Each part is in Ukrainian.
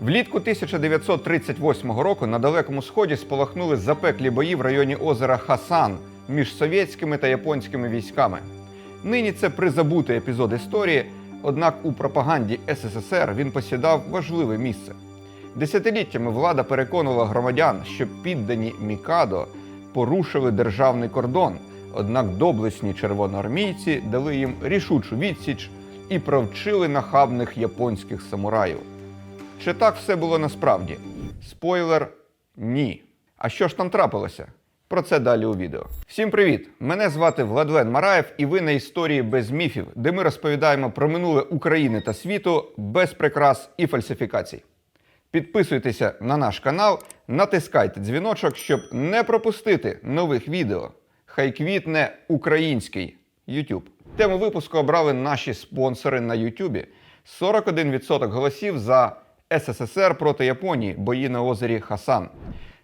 Влітку 1938 року на Далекому Сході спалахнули запеклі бої в районі озера Хасан між совєтськими та японськими військами. Нині це призабутий епізод історії, однак у пропаганді СССР він посідав важливе місце. Десятиліттями влада переконувала громадян, що піддані Мікадо порушили державний кордон, однак доблесні червоноармійці дали їм рішучу відсіч і провчили нахабних японських самураїв. Чи так все було насправді? Спойлер ні. А що ж там трапилося? Про це далі у відео. Всім привіт! Мене звати Владлен Мараєв, і ви на історії без міфів, де ми розповідаємо про минуле України та світу без прикрас і фальсифікацій. Підписуйтеся на наш канал, натискайте дзвіночок, щоб не пропустити нових відео. Хай квітне український YouTube. Тему випуску обрали наші спонсори на YouTube. 41% голосів за СССР проти Японії, бої на озері Хасан.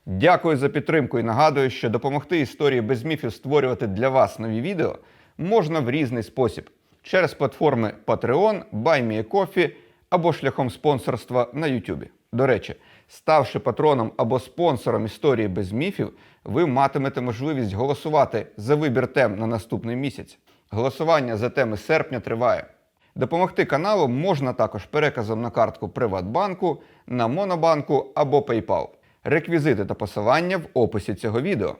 Дякую за підтримку і нагадую, що допомогти історії без міфів створювати для вас нові відео можна в різний спосіб через платформи Patreon, BuyMeACoffee або шляхом спонсорства на YouTube. До речі, ставши патроном або спонсором історії без міфів, ви матимете можливість голосувати за вибір тем на наступний місяць. Голосування за теми серпня триває. Допомогти каналу можна також переказом на картку Приватбанку, на Монобанку або PayPal. Реквізити та посилання в описі цього відео.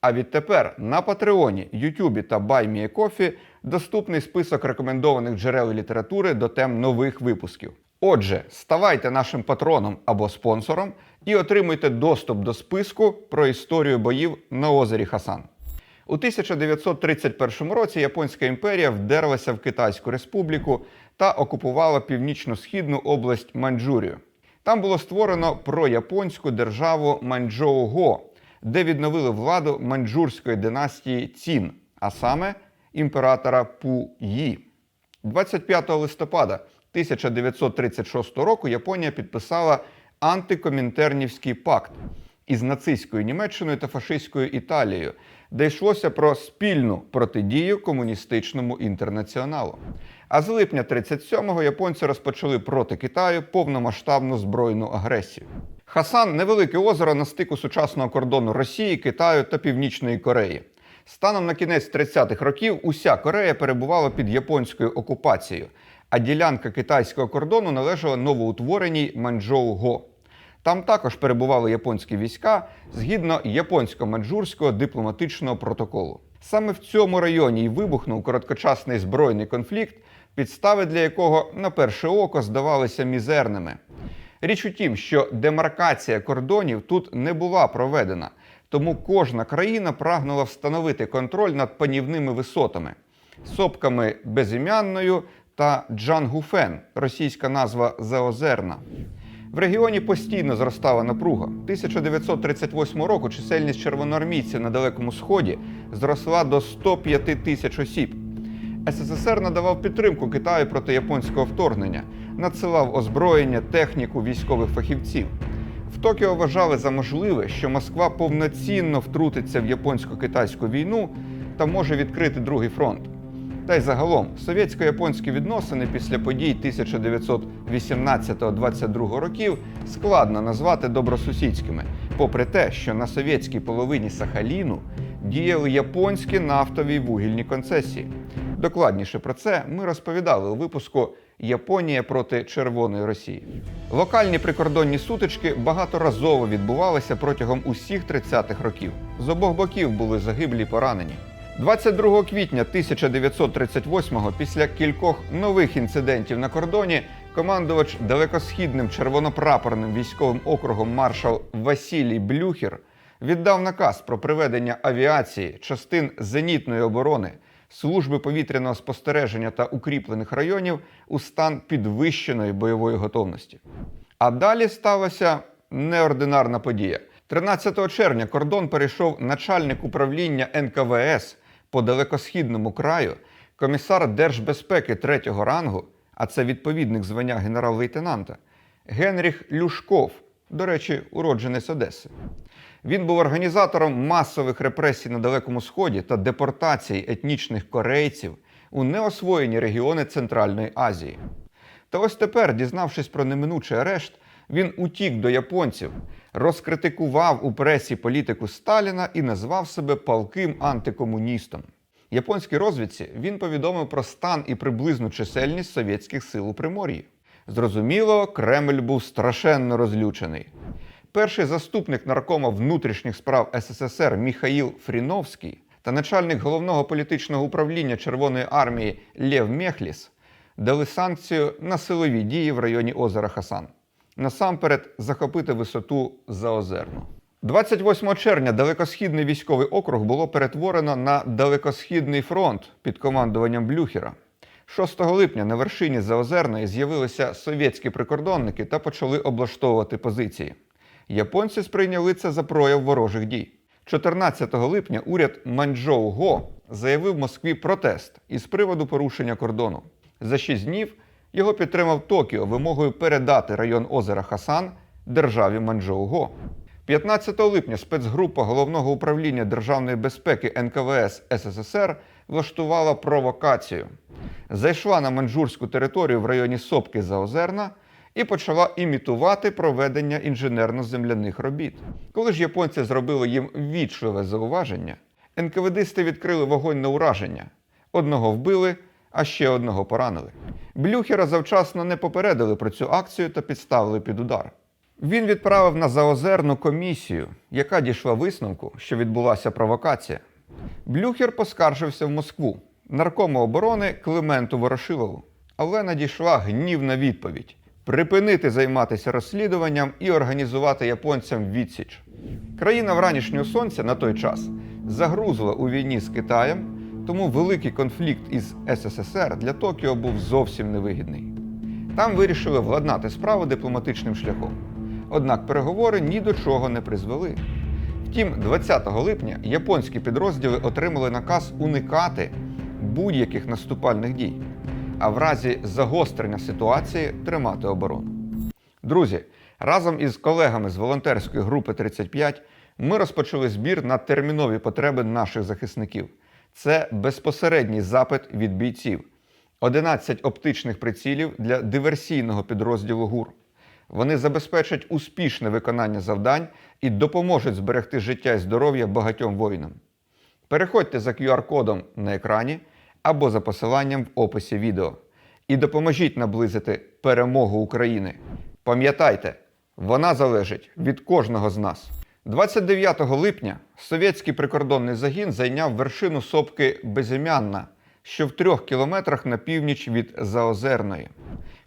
А відтепер на Патреоні, Ютубі та BuyMeACoffee доступний список рекомендованих джерел літератури до тем нових випусків. Отже, ставайте нашим патроном або спонсором і отримуйте доступ до списку про історію боїв на озері Хасан. У 1931 році Японська імперія вдерлася в Китайську республіку та окупувала північно-східну область Маньчжурію. Там було створено прояпонську державу Маньчжоу-го, де відновили владу маньчжурської династії Цін, а саме імператора Пу-Ї. 25 листопада 1936 року Японія підписала антикомінтернівський пакт із нацистською Німеччиною та фашистською Італією, де йшлося про спільну протидію комуністичному інтернаціоналу. А з липня 37-го японці розпочали проти Китаю повномасштабну збройну агресію. Хасан невелике озеро на стику сучасного кордону Росії, Китаю та Північної Кореї. Станом на кінець 30-х років уся Корея перебувала під японською окупацією, а ділянка китайського кордону належала новоутвореній Маньчжоу-го. Там також перебували японські війська згідно японсько-маньчжурського дипломатичного протоколу. Саме в цьому районі й вибухнув короткочасний збройний конфлікт, підстави для якого на перше око здавалися мізерними. Річ у тім, що демаркація кордонів тут не була проведена, тому кожна країна прагнула встановити контроль над панівними висотами, сопками безім'янною та Джангуфен, російська назва Заозерна. В регіоні постійно зростала напруга. 1938 року чисельність червоноармійців на Далекому Сході зросла до 105 тисяч осіб. СССР надавав підтримку Китаю проти японського вторгнення, надсилав озброєння, техніку військових фахівців. В Токіо вважали за можливе, що Москва повноцінно втрутиться в японсько-китайську війну та може відкрити другий фронт. Та й загалом совєтсько-японські відносини після подій 1918-22 років складно назвати добросусідськими, попри те, що на совєтській половині Сахаліну діяли японські нафтові й вугільні концесії. Докладніше про це ми розповідали у випуску Японія проти Червоної Росії. Локальні прикордонні сутички багаторазово відбувалися протягом усіх 30-х років. З обох боків були загиблі поранені. 22 квітня 1938-го, після кількох нових інцидентів на кордоні, командувач далекосхідним червонопрапорним військовим округом маршал Василій Блюхер віддав наказ про приведення авіації, частин зенітної оборони, служби повітряного спостереження та укріплених районів у стан підвищеної бойової готовності. А далі сталася неординарна подія. 13 червня кордон перейшов начальник управління НКВС по далекосхідному краю, комісар Держбезпеки третього рангу, а це відповідник звання генерал-лейтенанта, Генріх Люшков, до речі, уродженець Одеси. Він був організатором масових репресій на Далекому Сході та депортації етнічних корейців у неосвоєні регіони Центральної Азії. Та ось тепер, дізнавшись про неминучий арешт, Він утік до японців, розкритикував у пресі політику Сталіна і назвав себе палким антикомуністом. Японській розвідці він повідомив про стан і приблизну чисельність совєтських сил у Примор'ї. Зрозуміло, Кремль був страшенно розлючений. Перший заступник наркома внутрішніх справ СССР Міхаїл Фріновський та начальник головного політичного управління Червоної армії Лєв Мехліс дали санкцію на силові дії в районі озера Хасан. Насамперед захопити висоту Заозерну. 28 червня далекосхідний військовий округ було перетворено на далекосхідний фронт під командуванням Блюхера. 6 липня на вершині Заозерної з'явилися совєтські прикордонники та почали облаштовувати позиції. Японці сприйняли це за прояв ворожих дій. 14 липня уряд Маньчжоу Го заявив Москві протест із приводу порушення кордону. За 6 днів його підтримав Токіо вимогою передати район озера Хасан державі Маньчжоу Го. 15 липня спецгрупа головного управління державної безпеки НКВС СССР влаштувала провокацію. Зайшла на маньчжурську територію в районі Сопки Заозерна і почала імітувати проведення інженерно-земляних робіт. Коли ж японці зробили їм ввічливе зауваження, НКВДисти відкрили вогонь на ураження. Одного вбили, а ще одного поранили. Блюхера завчасно не попередили про цю акцію та підставили під удар. Він відправив на Заозерну комісію, яка дійшла висновку, що відбулася провокація. Блюхер поскаржився в Москву, наркому оборони Клименту Ворошилову. Але надійшла гнівна відповідь: припинити займатися розслідуванням і організувати японцям відсіч. Країна вранішнього сонця на той час загрузла у війні з Китаєм, тому великий конфлікт із СССР для Токіо був зовсім невигідний. Там вирішили владнати справу дипломатичним шляхом. Однак переговори ні до чого не призвели. Втім, 20 липня японські підрозділи отримали наказ уникати будь-яких наступальних дій, а в разі загострення ситуації тримати оборону. Друзі, разом із колегами з волонтерської групи 35 ми розпочали збір на термінові потреби наших захисників. Це безпосередній запит від бійців. 11 оптичних прицілів для диверсійного підрозділу ГУР. Вони забезпечать успішне виконання завдань і допоможуть зберегти життя і здоров'я багатьом воїнам. Переходьте за QR-кодом на екрані або за посиланням в описі відео і допоможіть наблизити перемогу України. Пам'ятайте, вона залежить від кожного з нас. 29 липня совєтський прикордонний загін зайняв вершину сопки Безім'янна, що в трьох кілометрах на північ від Заозерної.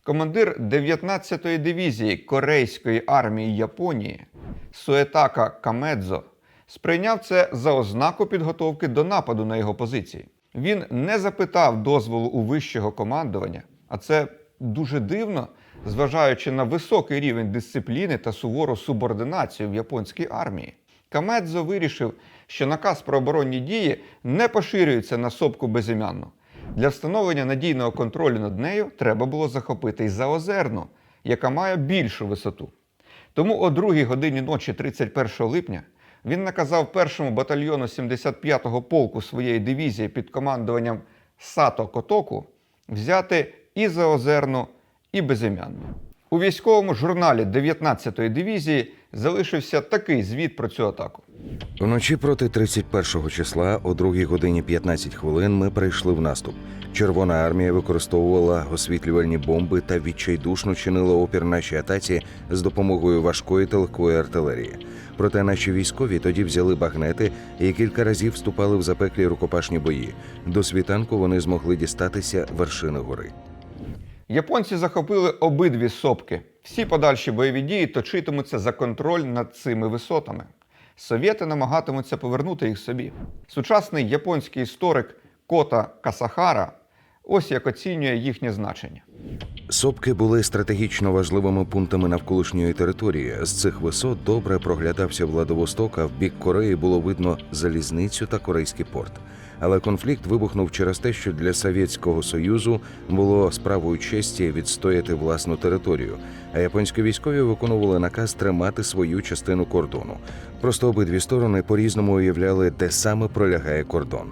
Командир 19-ї дивізії Корейської армії Японії Суетака Камедзо сприйняв це за ознаку підготовки до нападу на його позиції. Він не запитав дозволу у вищого командування, а це дуже дивно, зважаючи на високий рівень дисципліни та сувору субординацію в японській армії. Камедзо вирішив, що наказ про оборонні дії не поширюється на сопку безім'янну. Для встановлення надійного контролю над нею треба було захопити й Заозерну, яка має більшу висоту. Тому о 2 годині ночі 31 липня він наказав першому батальйону 75-го полку своєї дивізії під командуванням Сато Котоку взяти і Заозерну, і Безім'янну. У військовому журналі 19-ї дивізії залишився такий звіт про цю атаку. Вночі проти 31 числа о 2 годині 15 хвилин ми перейшли в наступ. Червона армія використовувала освітлювальні бомби та відчайдушно чинила опір нашій атаці з допомогою важкої та легкої артилерії. Проте наші військові тоді взяли багнети і кілька разів вступали в запеклі рукопашні бої. До світанку вони змогли дістатися вершини гори. Японці захопили обидві сопки. Всі подальші бойові дії точитимуться за контроль над цими висотами. Совєти намагатимуться повернути їх собі. Сучасний японський історик Кота Касахара ось як оцінює їхнє значення. Сопки були стратегічно важливими пунктами навколишньої території. З цих висот добре проглядався Владивосток, а в бік Кореї було видно залізницю та корейський порт. Але конфлікт вибухнув через те, що для Совєтського Союзу було справою честі відстояти власну територію, а японські військові виконували наказ тримати свою частину кордону. Просто обидві сторони по-різному уявляли, де саме пролягає кордон.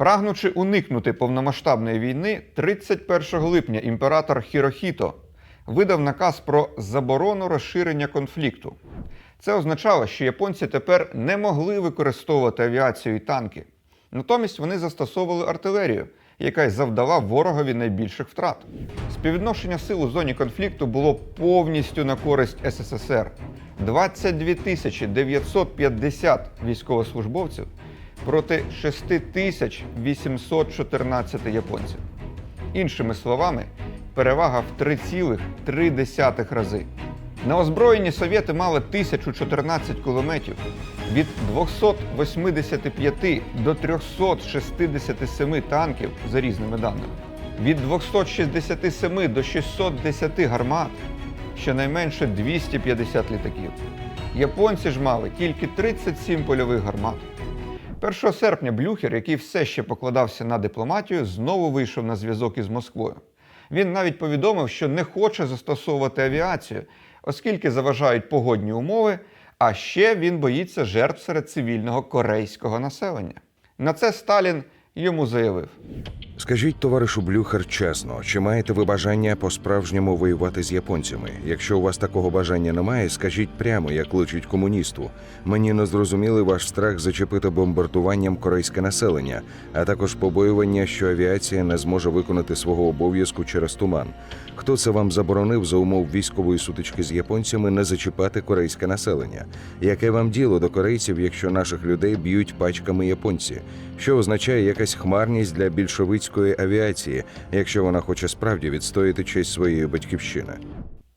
Прагнучи уникнути повномасштабної війни, 31 липня імператор Хірохіто видав наказ про заборону розширення конфлікту. Це означало, що японці тепер не могли використовувати авіацію і танки. Натомість вони застосовували артилерію, яка й завдала ворогові найбільших втрат. Співвідношення сил у зоні конфлікту було повністю на користь СССР. 22 тисячі 950 військовослужбовців проти 6 тисяч 814 японців. Іншими словами, перевага в 3,3 рази. На озброєнні совєти мали 1014 кулеметів від 285 до 367 танків за різними даними, від 267 до 610 гармат, щонайменше 250 літаків. Японці ж мали тільки 37 польових гармат. 1 серпня Блюхер, який все ще покладався на дипломатію, знову вийшов на зв'язок із Москвою. Він навіть повідомив, що не хоче застосовувати авіацію, оскільки заважають погодні умови, а ще він боїться жертв серед цивільного корейського населення. На це Сталін йому заявив: Скажіть, товаришу Блюхер, чесно, чи маєте ви бажання по-справжньому воювати з японцями? Якщо у вас такого бажання немає, скажіть прямо, як личить комуністу. Мені не зрозумілий ваш страх зачепити бомбардуванням корейське населення, а також побоювання, що авіація не зможе виконати свого обов'язку через туман. Хто це вам заборонив за умов військової сутички з японцями не зачіпати корейське населення? Яке вам діло до корейців, якщо наших людей б'ють пачками японці? Що означає якась хмарність для більшовицької авіації, якщо вона хоче справді відстояти честь своєї батьківщини?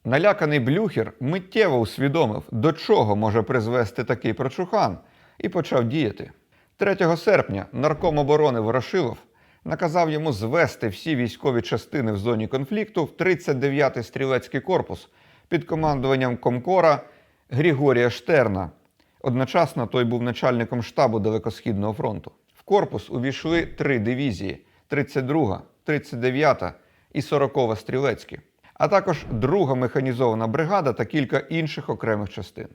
Наляканий Блюхер миттєво усвідомив, до чого може призвести такий прочухан, і почав діяти. 3 серпня нарком оборони Ворошилов наказав йому звести всі військові частини в зоні конфлікту в 39-й стрілецький корпус під командуванням комкора Григорія Штерна. Одночасно той був начальником штабу Далекосхідного фронту. В корпус увійшли три дивізії: 32, 39 і 40 стрілецькі, а також друга механізована бригада та кілька інших окремих частин.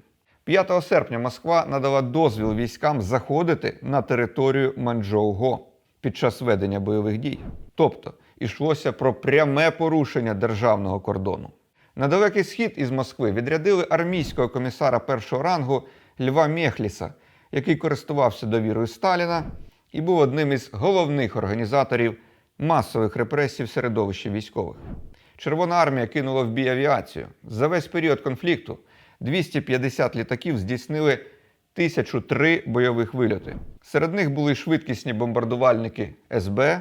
5 серпня Москва надала дозвіл військам заходити на територію Манчжоу-Го під час ведення бойових дій. Тобто йшлося про пряме порушення державного кордону. На далекий схід із Москви відрядили армійського комісара першого рангу Льва Мєхліса, який користувався довірою Сталіна і був одним із головних організаторів масових репресій в середовищі військових. Червона армія кинула в бій авіацію. За весь період конфлікту 250 літаків здійснили 1003 бойових вильоти. Серед них були швидкісні бомбардувальники СБ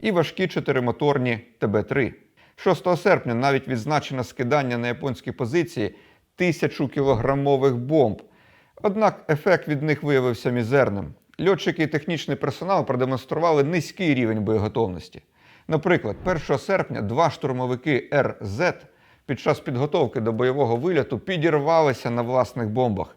і важкі чотиримоторні ТБ-3. 6 серпня навіть відзначено скидання на японські позиції тисячу кілограмових бомб. Однак ефект від них виявився мізерним. Льотчики і технічний персонал продемонстрували низький рівень боєготовності. Наприклад, 1 серпня два штурмовики РЗ під час підготовки до бойового вильоту підірвалися на власних бомбах.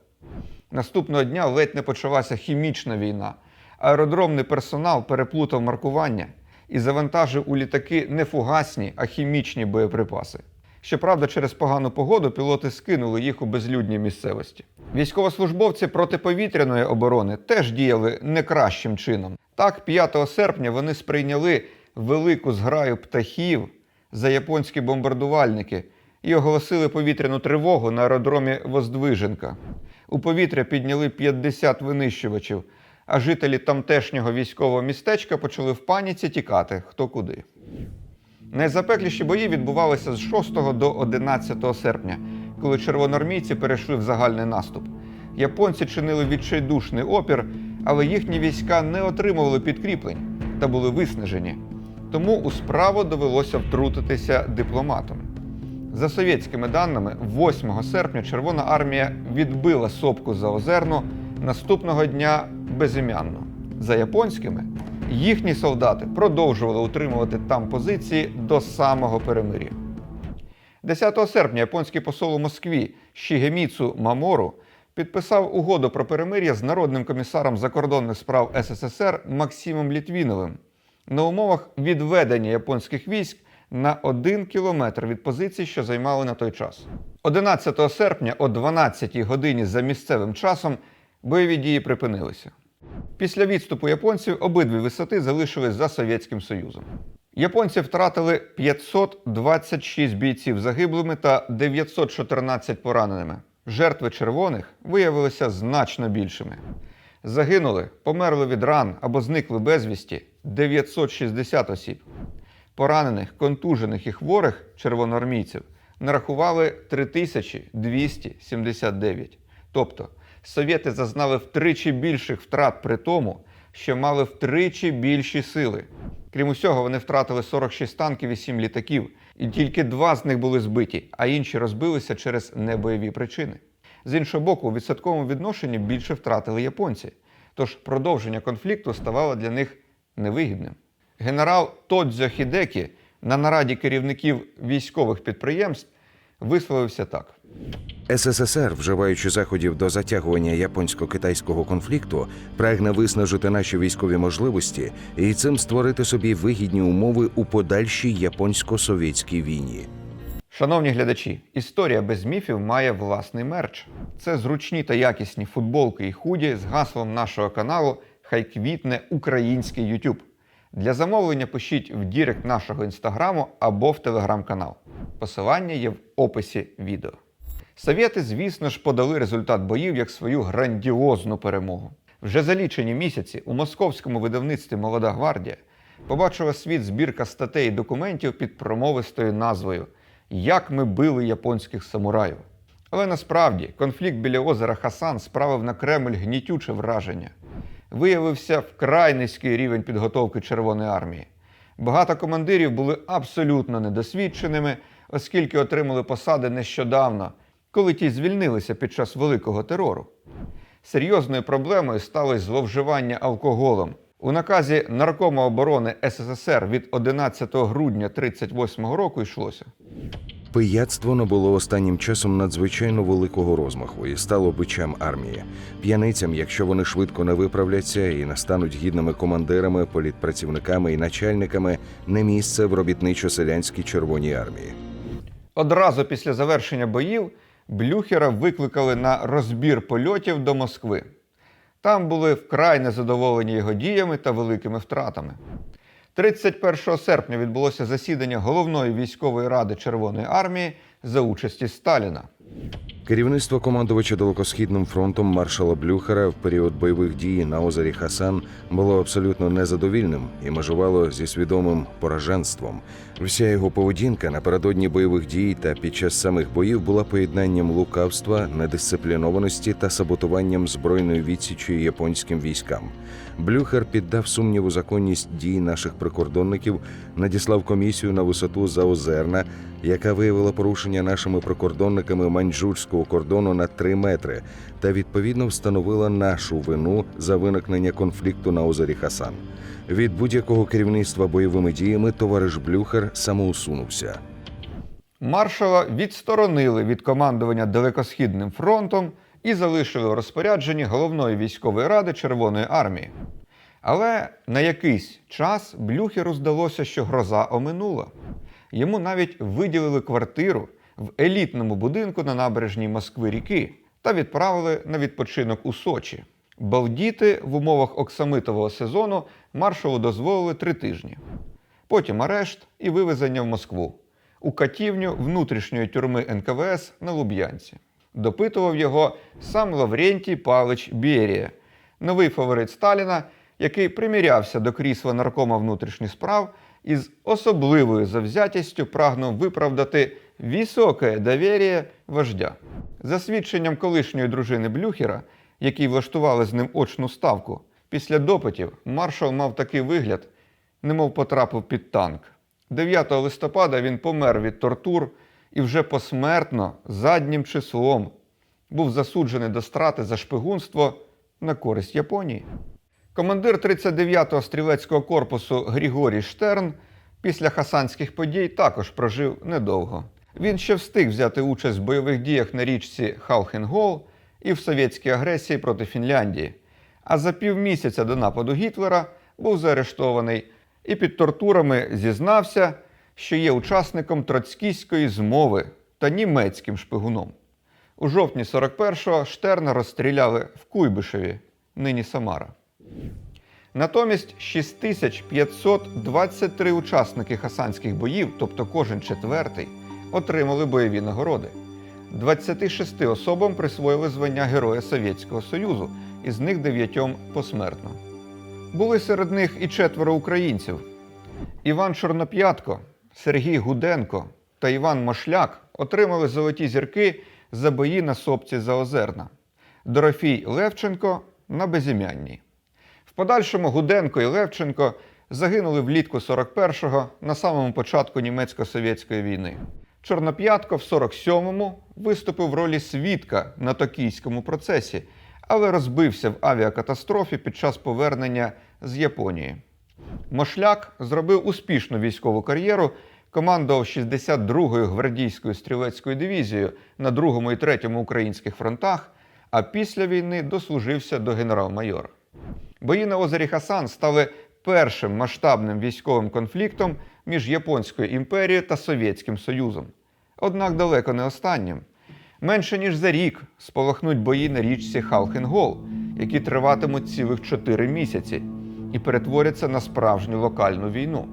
Наступного дня ледь не почалася хімічна війна. Аеродромний персонал переплутав маркування і завантажив у літаки не фугасні, а хімічні боєприпаси. Щоправда, через погану погоду пілоти скинули їх у безлюдній місцевості. Військовослужбовці протиповітряної оборони теж діяли не кращим чином. Так, 5 серпня вони сприйняли велику зграю птахів за японські бомбардувальники і оголосили повітряну тривогу на аеродромі Воздвиженка. У повітря підняли 50 винищувачів, а жителі тамтешнього військового містечка почали в паніці тікати хто куди. Найзапекліші бої відбувалися з 6 до 11 серпня, коли червоноармійці перейшли в загальний наступ. Японці чинили відчайдушний опір, але їхні війська не отримували підкріплень та були виснажені. Тому у справу довелося втрутитися дипломатом. За совєтськими даними, 8 серпня Червона армія відбила сопку за озерну наступного дня безім'янно. За японськими, їхні солдати продовжували утримувати там позиції до самого перемир'я. 10 серпня японський посол у Москві Шігеміцу Мамору підписав угоду про перемир'я з народним комісаром закордонних справ СССР Максимом Літвіновим на умовах відведення японських військ на один кілометр від позицій, що займали на той час. 11 серпня о 12 годині за місцевим часом бойові дії припинилися. Після відступу японців обидві висоти залишились за Совєтським Союзом. Японці втратили 526 бійців загиблими та 914 пораненими. Жертви червоних виявилися значно більшими. Загинули, померли від ран або зникли безвісті 960 осіб. Поранених, контужених і хворих червоноармійців нарахували 3279. Тобто совєти зазнали втричі більших втрат при тому, що мали втричі більші сили. Крім усього, вони втратили 46 танків і 7 літаків, і тільки два з них були збиті, а інші розбилися через небойові причини. З іншого боку, у відсотковому відношенні більше втратили японці, тож продовження конфлікту ставало для них невигідним. Генерал Тодзьо Хідекі на нараді керівників військових підприємств висловився так. СССР, вживаючи заходів до затягування японсько-китайського конфлікту, прагне виснажити наші військові можливості і цим створити собі вигідні умови у подальшій японсько-совєтській війні. Шановні глядачі, історія без міфів має власний мерч. Це зручні та якісні футболки і худі з гаслом нашого каналу Хай квітне український YouTube. Для замовлення пишіть в дірект нашого інстаграму або в телеграм-канал. Посилання є в описі відео. Совєти, звісно ж, подали результат боїв як свою грандіозну перемогу. Вже за лічені місяці у московському видавництві Молода гвардія побачила світ збірка статей і документів під промовистою назвою Як ми били японських самураїв. Але насправді конфлікт біля озера Хасан справив на Кремль гнітюче враження. Виявився вкрай низький рівень підготовки Червоної армії. Багато командирів були абсолютно недосвідченими, оскільки отримали посади нещодавно, коли ті звільнилися під час великого терору. Серйозною проблемою стало зловживання алкоголем. У наказі Наркома оборони СССР від 11 грудня 1938 року йшлося. Пияцтво набуло останнім часом надзвичайно великого розмаху і стало бичем армії. П'яницям, якщо вони швидко не виправляться і не стануть гідними командирами, політпрацівниками і начальниками, не місце в робітничо-селянській Червоній армії. Одразу після завершення боїв Блюхера викликали на розбір польотів до Москви. Там були вкрай незадоволені його діями та великими втратами. 31 серпня відбулося засідання головної військової ради Червоної армії за участі Сталіна. Керівництво командувача Далекосхідним фронтом маршала Блюхера в період бойових дій на озері Хасан було абсолютно незадовільним і межувало зі свідомим пораженством. Вся його поведінка напередодні бойових дій та під час самих боїв була поєднанням лукавства, недисциплінованості та саботуванням збройної відсічі японським військам. Блюхер піддав сумніву законність дій наших прикордонників, надіслав комісію на висоту Заозерна, яка виявила порушення нашими прикордонниками маньчжурського кордону на 3 метри, та відповідно встановила нашу вину за виникнення конфлікту на озері Хасан. Від будь-якого керівництва бойовими діями товариш Блюхер самоусунувся. Маршала відсторонили від командування Далекосхідним фронтом і залишили у розпорядженні головної військової ради Червоної армії. Але на якийсь час Блюхеру здалося, що гроза оминула. Йому навіть виділили квартиру в елітному будинку на набережній Москви ріки та відправили на відпочинок у Сочі. Балдіти в умовах оксамитового сезону маршалу дозволили три тижні. Потім арешт і вивезення в Москву у катівню внутрішньої тюрми НКВС на Луб'янці. Допитував його сам Лаврентій Павлович Берія, новий фаворит Сталіна, який примірявся до крісла наркома внутрішніх справ і з особливою завзятістю прагнув виправдати високе довір'я вождя. За свідченням колишньої дружини Блюхера, який влаштували з ним очну ставку, після допитів маршал мав такий вигляд, немов потрапив під танк. 9 листопада він помер від тортур і вже посмертно заднім числом був засуджений до страти за шпигунство на користь Японії. Командир 39-го стрілецького корпусу Грігорій Штерн після хасанських подій також прожив недовго. Він ще встиг взяти участь в бойових діях на річці Халхенгол і в совєтській агресії проти Фінляндії. А за півмісяця до нападу Гітлера був заарештований і під тортурами зізнався, що є учасником троцькійської змови та німецьким шпигуном. У жовтні 41-го Штерна розстріляли в Куйбишеві, нині Самара. Натомість 6523 учасники хасанських боїв, тобто кожен четвертий, отримали бойові нагороди. 26 особам присвоїли звання Героя Совєтського Союзу, із них дев'ятьом посмертно. Були серед них і четверо українців. Іван Чорноп'ятко, Сергій Гуденко та Іван Мошляк отримали золоті зірки за бої на сопці Заозерна. Дорофій Левченко на безім'янній. В подальшому Гуденко і Левченко загинули влітку 41-го на самому початку німецько-совєтської війни. Чорноп'ятко в 47-му виступив в ролі свідка на токійському процесі, але розбився в авіакатастрофі під час повернення з Японії. Мошляк зробив успішну військову кар'єру, командував 62-ю гвардійською стрілецькою дивізією на 2 і 3 українських фронтах, а після війни дослужився до генерал-майора. Бої на озері Хасан стали першим масштабним військовим конфліктом між Японською імперією та Совєтським Союзом. Однак далеко не останнім. Менше ніж за рік спалахнуть бої на річці Халхенгол, які триватимуть цілих 4 місяці і перетворяться на справжню локальну війну.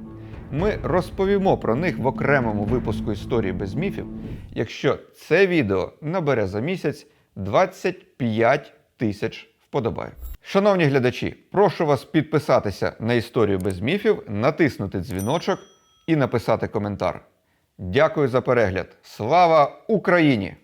Ми розповімо про них в окремому випуску історії без міфів, якщо це відео набере за місяць 25 тисяч вподобайок. Шановні глядачі, прошу вас підписатися на історію без міфів, натиснути дзвіночок і написати коментар. Дякую за перегляд. Слава Україні!